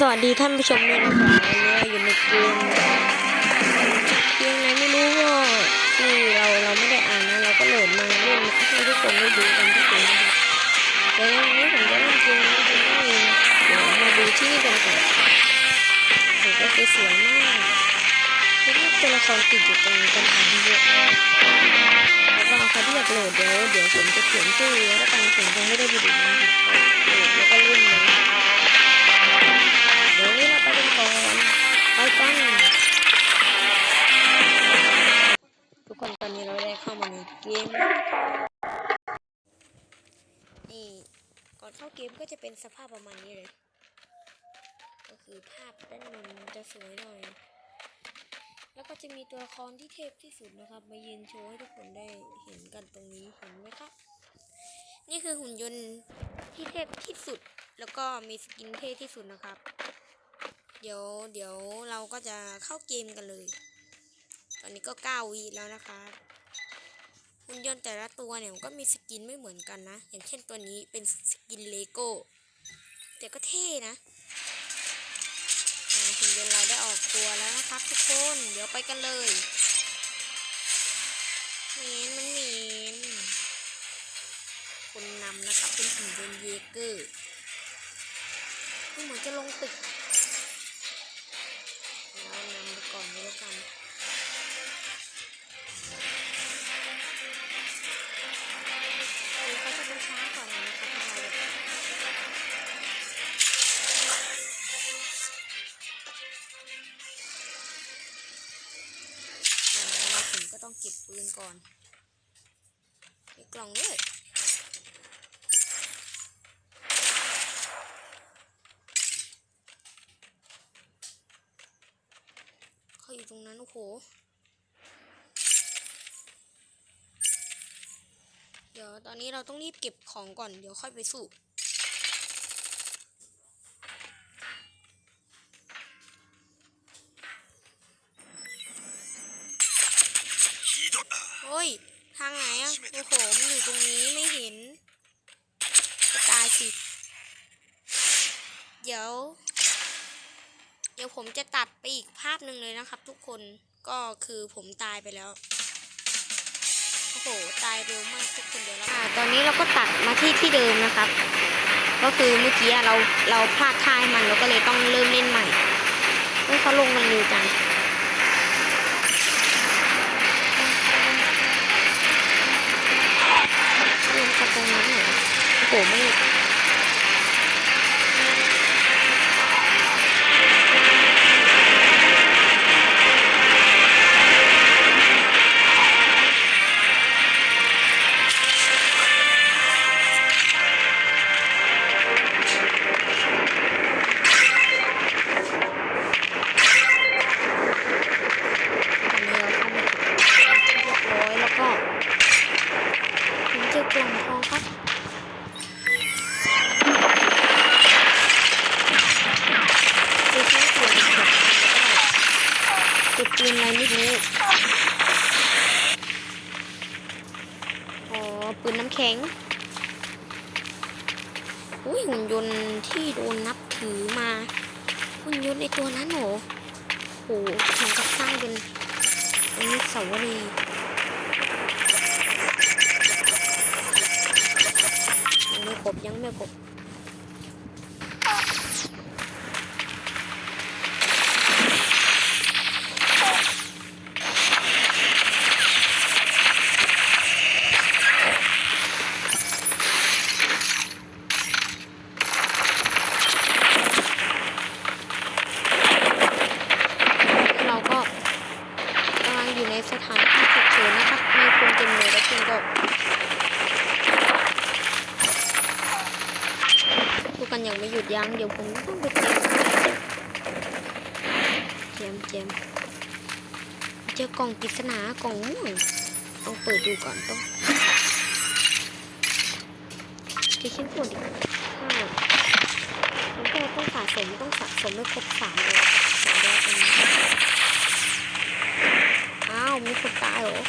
สวัสดีท่านผู้ชมด้วยนะครับวันนี้เราอยู่ในเกมเกมอะไรไม่รู้ก็ที่เราเราไม่ได้อ่านนะ เราก็โหลดมาเล่นให้ทุกคนได้ดูกันทุกคนนะครับเดี๋ยววันนี้ผมจะเล่นเกมนี้เกมนี้เองเดี๋ยวมาดูที่นี่กันก่อนโอ้ก็สวยมากคือเรียกตัวละครติดอยู่ตรงกันทางเยอะแล้วก็ใครที่อยากโหลดเดี๋ยวเดี๋ยวผมจะเขียนชื่อแล้วกันผมยังไม่ได้ไปดูนะ เกมก็จะเป็นสภาพประมาณนี้เลย ก็คือภาพด้านบนจะสวยหน่อย แล้วก็จะมีตัวละครที่เทพที่สุดนะครับ มายืนโชว์ให้ทุกคนได้เห็นกันตรงนี้เห็นไหมครับ นี่คือหุ่นยนต์ที่เทพที่สุด แล้วก็มีสกินเท่ที่สุดนะครับ เดี๋ยวเดี๋ยวเราก็จะเข้าเกมกันเลย ตอนนี้ก็9วีแล้วนะคะหุ่นยนต์แต่ละตัวเนี่ยมันก็มีสกินไม่เหมือนกันนะ อย่างเช่นตัวนี้เป็นสกินเลโก้ แต่ก็เท่นะอ่าหุ่นยนต์เราได้ออกตัวแล้วนะครับทุกคน เดี๋ยวไปกันเลยเมนมันเมนคนนำนะครับเป็นหุ่นยนต์เยเกอร์ดูเหมือนจะลงตึก ก็บปืนอนเก็บกล่องด้วยเขาอยู่ตรงนั้นโอ้โหเดี๋ยวตอนนี้เราต้องรีบเก็บของก่อนเดี๋ยวค่อยไปสู้ ยวผมจะตัดไปอีกภาพหนึ่งเลยนะครับ ทุกคนก็คือผมตายไปแล้วโอ้โหตายเร็วมากทุกคนเดี๋ยวเราอ่าตอนนี้เราก็ตัดมาที่ที่เดิมนะครับ ก็คือเมื่อกี้เราเราพลาดท่าให้มันเราก็เลยต้องเริ่มเล่นใหม่เฮ้ยเขาลงกันเร็วจังลงจากตรงนั้นเหรอโอ้โหไม่ ยนต์ในตัวนั้นเหรอโอ้โหถึงกับสร้างเป็นอนุสาวรีย์ยังไม่ครบยังไม่ครบ เราก็กำลังอยู่ในสถานที่ฉุกเฉินนะครับ มีคนเต็มเลยแล้วคุณก็พูดกันอย่างไม่หยุดยั้งเดี๋ยวผมต้องไปเตรียมเตรียมเตรียมเจอ กล่องปริศนากล่องม่วงต้องเปิดดูก่อนต้องเกี่ชิ้นส่วนอีกห้ามันก็ต้องสะสมต้องสะสมให้ครบสามเลยสามดาวตรงนี้อ้าวมีคนตายเหรอ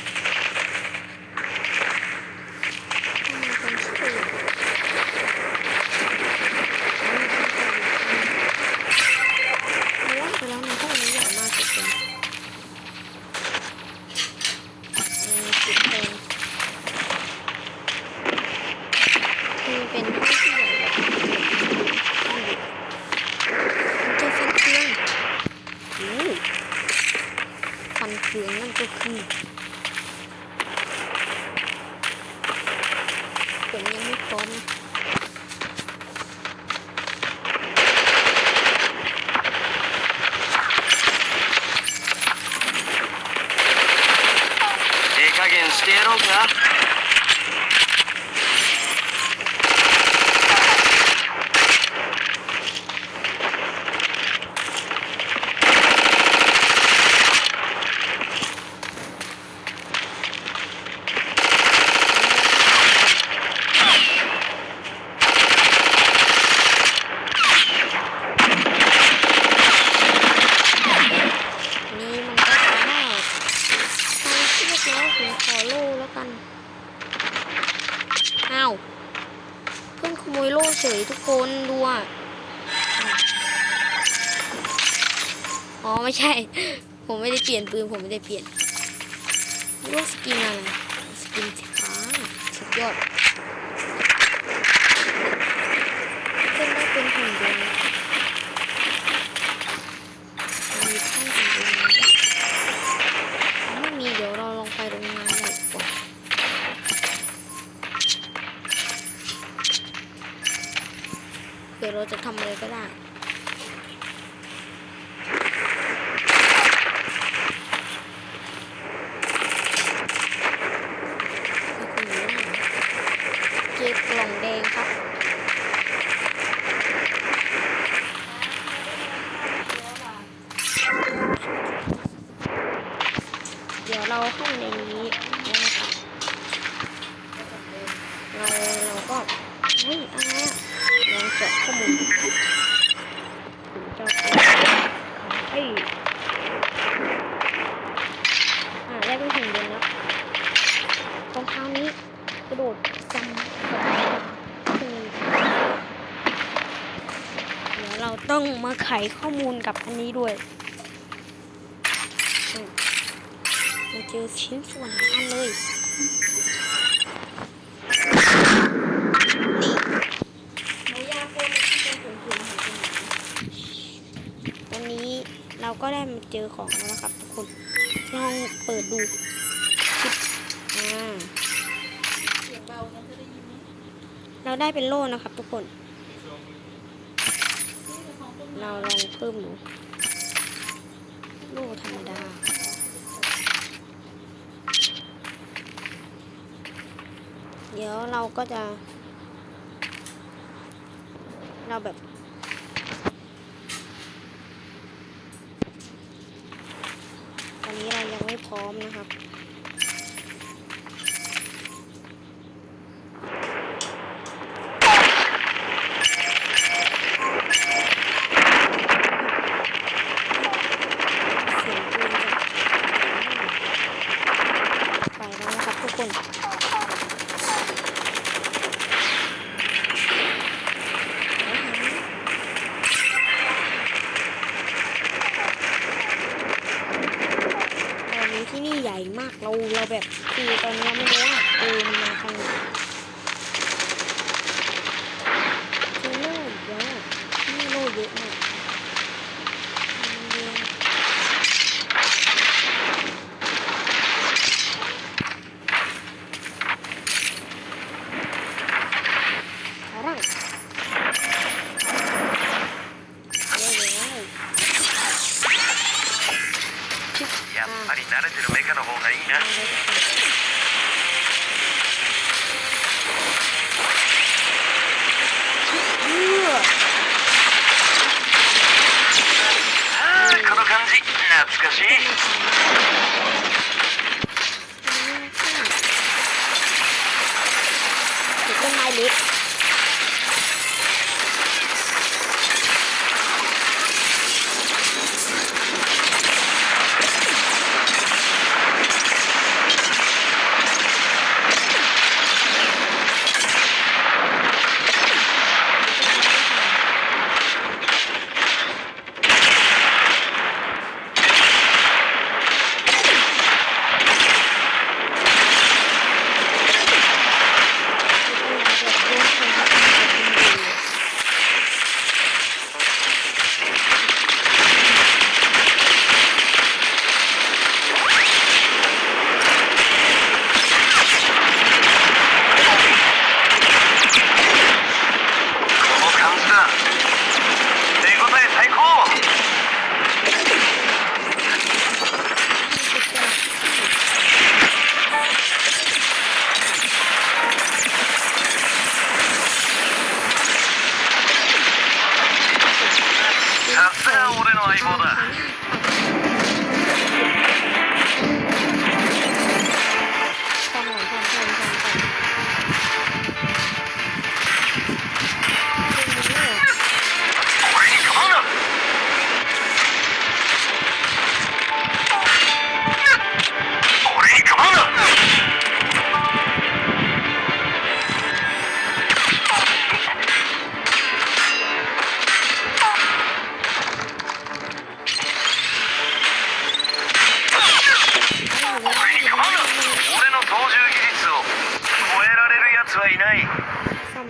อ๋อไม่ใช่ ผมไม่ได้เปลี่ยนปืนผมไม่ได้เปลี่ยนนี่ว่าสกินอะไรสกินสีฟ้าสุดยอดเพิ่งได้เป็นหุ่นยนต์มีท่านหุ่นยนต์ไม่มีเดี๋ยวเราลองไปโรงงานหน่อยดีกว่าเดี๋ยวเราจะทำอะไรก็ได้ เก็บกล่องแดงครับ เดี๋ยวเราเข้าในนี้แล้วนะครับ เราเราก็เฮ้ยอะไรอะลองเจาะข้อมูลถึงจะเป็นเฮ้ยอ่าได้เป็นหุ่นยนต์แล้วรองเท้านี้กระโดดจำกับคือเดี๋ยวเราต้องมาไขข้อมูลกับอันนี้ด้วยมาเจอชิ้นส่วนหลายอันเลย วันนี้เราก็ได้มาเจอของแล้วนะครับทุกคน ลองเปิดดูชิปอ่าเราได้เป็นโล่นะครับทุกคน เราลองเพิ่มดูโล่ธรรมดา เดี๋ยวเราก็จะ เราแบบตอนนี้เรายังไม่พร้อมนะครับ เสียงปืนจากไปแล้วนะครับทุกคนตอนนี้ที่นี่ใหญ่ มากเราเราแบบคือตอนนี้เราไม่รู้ว่าเออมันมาทางไหนเจอโล่อีกแล้วอะที่นี่โล่เยอะมากเรียน ขาร่างเย้เลย やっぱり慣れてるメ の方がいいな。あこの感じ懐かしい。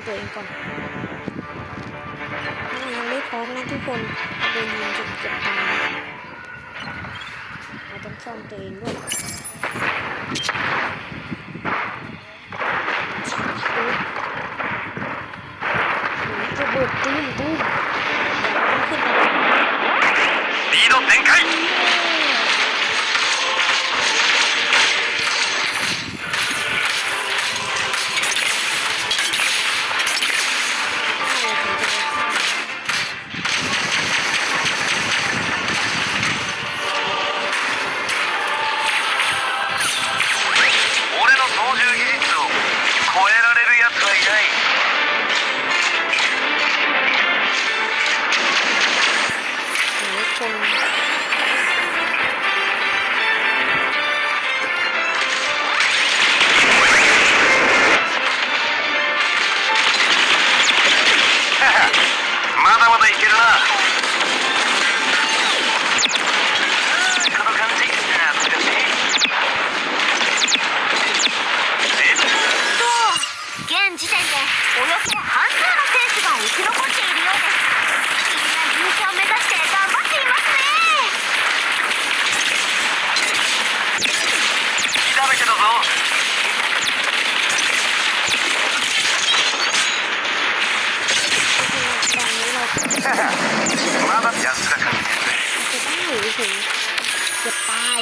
ตัวเองก่อนยังไม่พร้อมนะทุกคนโดนยิงจนเก็บตายเราต้องซ่อมตัวเองด้วยระเบิดตุ้มตุ้มแบบนี้ขึ้นไป มาแบบยัดสักครั้งจะตาย